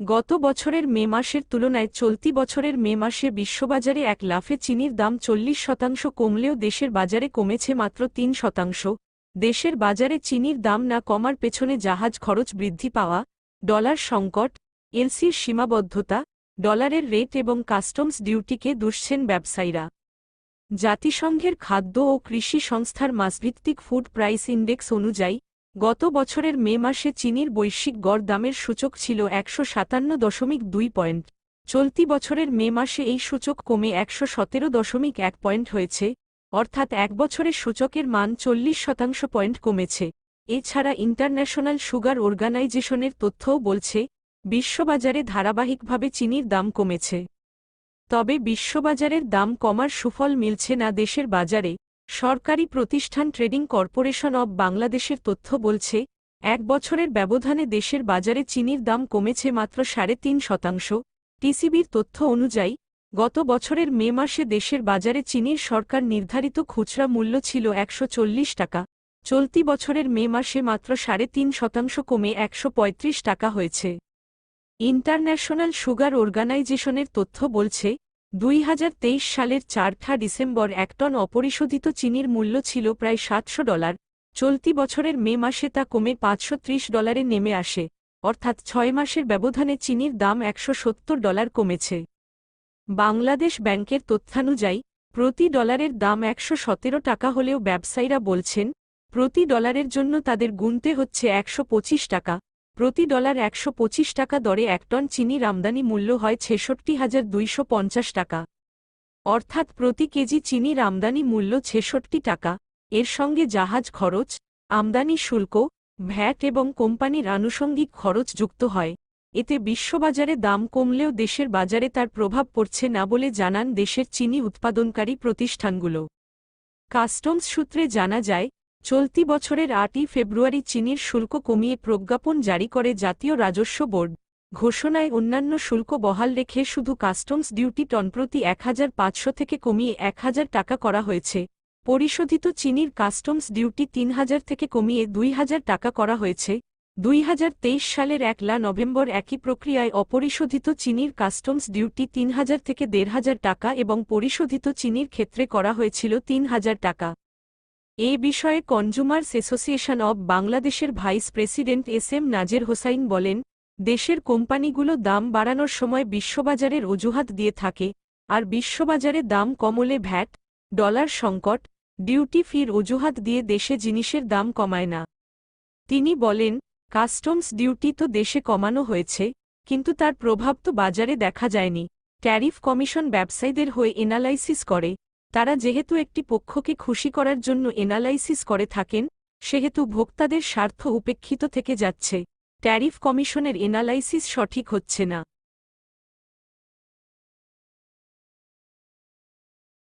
গত বছরের মে মাসের তুলনায় চলতি বছরের মে মাসে বিশ্ববাজারে এক লাফে চিনির দাম চল্লিশ শতাংশ কমলেও দেশের বাজারে কমেছে মাত্র তিন শতাংশ। দেশের বাজারে চিনির দাম না কমার পেছনে জাহাজ খরচ বৃদ্ধি পাওয়া, ডলার সংকট, এলসির সীমাবদ্ধতা, ডলারের রেট এবং কাস্টমস ডিউটিকে দুষছেন ব্যবসায়ীরা। জাতিসংঘের খাদ্য ও কৃষি সংস্থার মাসভিত্তিক ফুড প্রাইস ইন্ডেক্স অনুযায়ী গত বছরের মে মাসে চিনির বৈশ্বিক গড় দামের সূচক ছিল একশো সাতান্ন দশমিক দুই পয়েন্ট। চলতি বছরের মে মাসে এই সূচক কমে একশো সতেরো দশমিক এক পয়েন্ট হয়েছে, অর্থাৎ এক বছরের সূচকের মান চল্লিশ শতাংশ পয়েন্ট কমেছে। এছাড়া ইন্টারন্যাশনাল সুগার অর্গানাইজেশনের তথ্যও বলছে, বিশ্ববাজারে ধারাবাহিকভাবে চিনির দাম কমেছে। তবে বিশ্ববাজারের দাম কমার সুফল মিলছে না দেশের বাজারে সরকারি প্রতিষ্ঠান ট্রেডিং কর্পোরেশন অব বাংলাদেশের তথ্য বলছে, এক বছরের ব্যবধানে দেশের বাজারে চিনির দাম কমেছে মাত্র সাড়ে তিন শতাংশ। টিসিবির তথ্য অনুযায়ী, গত বছরের মে মাসে দেশের বাজারে চিনির সরকার নির্ধারিত খুচরা মূল্য ছিল একশো চল্লিশ টাকা। চলতি বছরের মে মাসে মাত্র সাড়ে তিন শতাংশ কমে একশো পঁয়ত্রিশ টাকা হয়েছে। ইন্টারন্যাশনাল সুগার অর্গানাইজেশনের তথ্য বলছে দুই হাজার তেইশ সালের চারঠা ডিসেম্বর এক টন অপরিশোধিত চিনির মূল্য ছিল প্রায় সাতশো ডলার। চলতি বছরের মে মাসে তা কমে পাঁচশো ত্রিশ ডলারে নেমে আসে, অর্থাৎ ছয় মাসের ব্যবধানে চিনির দাম একশো সত্তর ডলার কমেছে। বাংলাদেশ ব্যাংকের তথ্যানুযায়ী, প্রতি ডলারের দাম একশো সতেরো টাকা হলেও ব্যবসায়ীরা বলছেন, প্রতি ডলারের জন্য তাদের গুনতে হচ্ছে একশো পঁচিশ টাকা। প্রতি ডলার একশো পঁচিশ টাকা দরে এক টন চিনির আমদানি মূল্য হয় ছেষট্টি হাজার দুইশো টাকা। অর্থাৎ প্রতি কেজি চিনির আমদানি মূল্য ছেষট্টি টাকা। এর সঙ্গে জাহাজ খরচ, আমদানি শুল্ক, ভ্যাট এবং কোম্পানির আনুষঙ্গিক খরচ যুক্ত হয়। এতে বিশ্ববাজারে দাম কমলেও দেশের বাজারে তার প্রভাব পড়ছে না বলে জানান দেশের চিনি উৎপাদনকারী প্রতিষ্ঠানগুলো। কাস্টমস সূত্রে জানা যায় চলতি বছরের আটই ফেব্রুয়ারি চিনির শুল্ক কমিয়ে প্রজ্ঞাপন জারি করে জাতীয় রাজস্ব বোর্ড। ঘোষণায় অন্যান্য শুল্ক বহাল রেখে শুধু কাস্টমস ডিউটি টনপ্রতি এক হাজার পাঁচশো থেকে কমিয়ে এক হাজার টাকা করা হয়েছে। পরিশোধিত চিনির কাস্টমস ডিউটি তিন হাজার থেকে কমিয়ে দুই হাজার টাকা করা হয়েছে। দুই হাজার তেইশ সালের একলা নভেম্বর একই প্রক্রিয়ায় অপরিশোধিত চিনির কাস্টমস ডিউটি তিন হাজার থেকে দেড় হাজার টাকা এবং পরিশোধিত চিনির ক্ষেত্রে করা হয়েছিল তিন হাজার টাকা। এ বিষয়ে কনজুমার্স অ্যাসোসিয়েশন অব বাংলাদেশের vice president S M Nazer Hossain বলেন, দেশের কোম্পানিগুলো দাম বাড়ানোর সময় বিশ্ববাজারের অজুহাত দিয়ে থাকে, আর বিশ্ববাজারে দাম কমলে ভ্যাট, ডলার সংকট, ডিউটি ফির অজুহাত দিয়ে দেশে জিনিসের দাম কমায় না। তিনি বলেন, কাস্টমস ডিউটি তো দেশে কমানো হয়েছে, কিন্তু তার প্রভাব তো বাজারে দেখা যায়নি। ট্যারিফ কমিশন ব্যবসায়ীদের হয়ে এনালাইসিস করে তারা যেহেতু একটি পক্ষকে খুশি করার জন্য এনালাইসিস করে থাকেন, সেহেতু ভোক্তাদের স্বার্থ উপেক্ষিত থেকে যাচ্ছে। ট্যারিফ কমিশনের এনালাইসিস সঠিক হচ্ছে না।